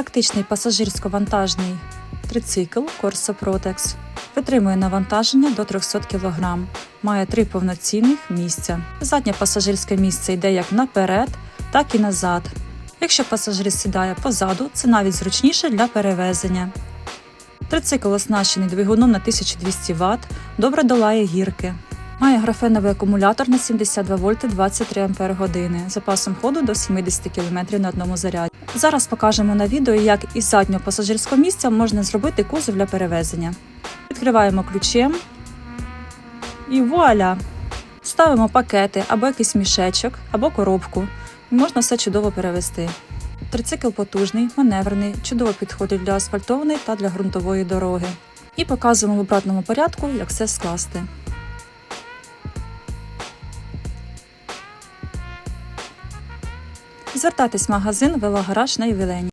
Практичний пасажирсько-вантажний трицикл Corsa Protex витримує навантаження до 300 кг, має три повноцінних місця. Заднє пасажирське місце йде як наперед, так і назад. Якщо пасажир сідає позаду, це навіть зручніше для перевезення. Трицикл оснащений двигуном на 1200 Вт, добре долає гірки. Має графеновий акумулятор на 72 вольти 23 Ампер години, запасом ходу до 70 км на одному заряді. Зараз покажемо на відео, як із заднього пасажирського місця можна зробити кузов для перевезення. Відкриваємо ключем і вуаля! Ставимо пакети або якийсь мішечок, або коробку, і можна все чудово перевезти. Трицикл потужний, маневрений, чудово підходить для асфальтованої та для ґрунтової дороги. І показуємо в обратному порядку, як все скласти. Звертайтесь в магазин Велогараж на Євелені.